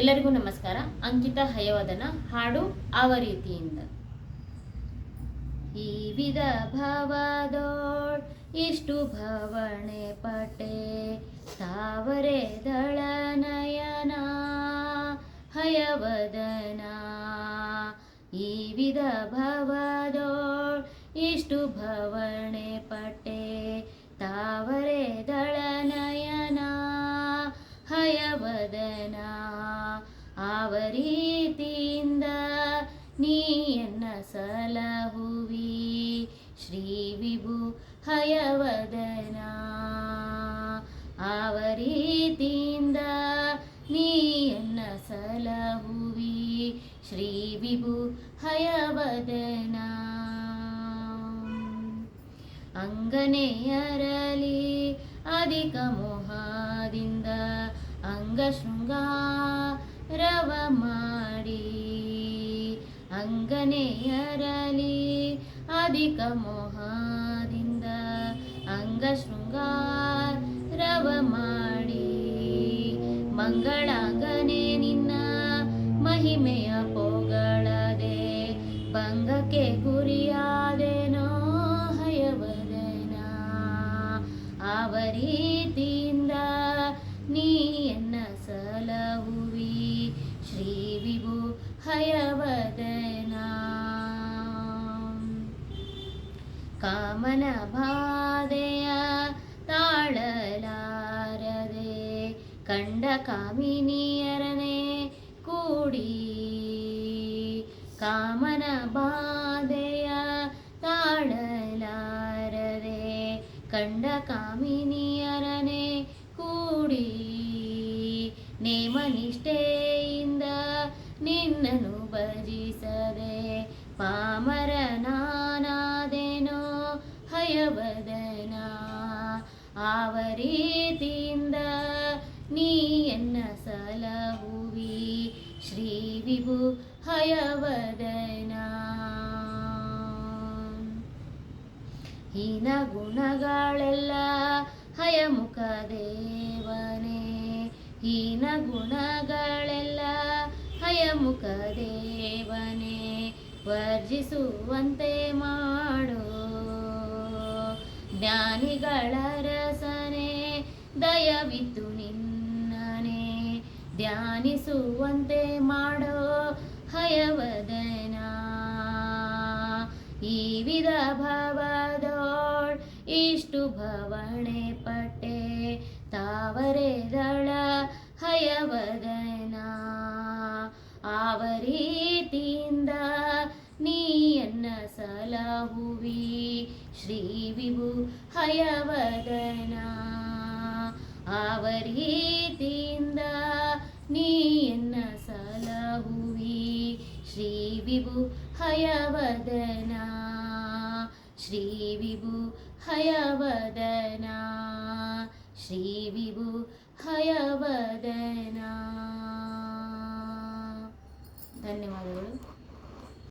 ಎಲ್ಲರಿಗೂ ನಮಸ್ಕಾರ. ಅಂಕಿತ ಹಯವದನ ಹಾಡು ಆವ ರೀತಿಯಿಂದ ಈ ವಿಧ ಭವದೋಳ್ ಇಷ್ಟು ಭವಣೆ ಪಟೆ, ತಾವರೆ ದಳನಯನ ಹಯವದನ. ಈ ವಿಧ ಭವದೋಳ್ ಇಷ್ಟು ಭವಣೆ ಪಟೆ, ತಾವರೆ ದಳನಯನ ನೀಯನ್ನ ಸಲಹುವಿ? ಶ್ರೀ ವಿಭು ಹಯವದನ. ಆವ ರೀತಿಯಿಂದ ನೀಯನ್ನ ಸಲಹುವಿ? ಶ್ರೀ ವಿಭು ಹಯವದನ. ಅಂಗನೆಯರಲಿ ಅಧಿಕ ಮೋಹದಿಂದ ಅಂಗ ಶೃಂಗಾರವ ಮಾಡಿ. ಅಂಗನೆಯರಲಿ ಅಧಿಕ ಮೋಹದಿಂದ ಅಂಗ ಶೃಂಗಾರವ ಮಾಡಿ. ಮಂಗಳಾಂಗನೆ ನಿನ್ನ ಮಹಿಮೆಯ ಪೊಗಳದೆ ಭಂಗಕ್ಕೆ ಗುರಿಯಾದೆನೋ ಹಯವದನ. ಆವ ಕಾಮನ ಬಾಧೆಯ ತಾಳಲಾರದೆ ಕಂಡ ಕಾಮಿನಿಯರನೆ ಕೂಡಿ ಕಾಮನ ಬಾಧೆಯ ತಾಳಲಾರದೆ ಕಂಡ ಕಾಮಿನಿಯರನೆ ಕೂಡಿ ನೇಮನಿಷ್ಠೆಯಿಂದ ನಿನ್ನನು ಭಜಿಸದೆ ಪಾಮರ ನಾನಾದೇನೋ ಹಯವದನ ಆವ ರೀತಿಯಿಂದ ನೀಯನ್ನ ಸಲಹುವಿ? ಶ್ರೀ ವಿಭು ಹಯವದನ. ಹೀನ ಗುಣಗಳೆಲ್ಲ ಹಯಮುಖ ದೇವನೇ. ಹೀನ ಗುಣಗಳೆಲ್ಲ ಹಯಮುಖ ದೇವನೇ. ವರ್ಜಿಸುವಂತೆ ಮಾಡೋ ಜ್ಞಾನಿಗಳ ರಸನೆ ದಯವಿತು ನಿನ್ನನೆ. ಧ್ಯಾನಿಸುವಂತೆ ಮಾಡೋ ಹಯವದನ. ಈ ವಿಧ ಭವದೋಳ್ ಇಷ್ಟು ಭವಣೆ ಪಟ್ಟೆ, ತಾವರೆ ದಳ ಹಯವದನ. ಆವ ನೀ ನೀಯನ್ನ ಸಲಹುವಿ ಶ್ರೀ ವಿಭು ಹಯವದನ. ಆವ ರೀತಿಯಿಂದ ನೀಯನ್ನ ಸಲಹುವಿ? ಶ್ರೀ ವಿಭು ಹಯವದನ. ಶ್ರೀ ವಿಭು ಹಯವದನ. ಶ್ರೀ ವಿಭು ಹಯ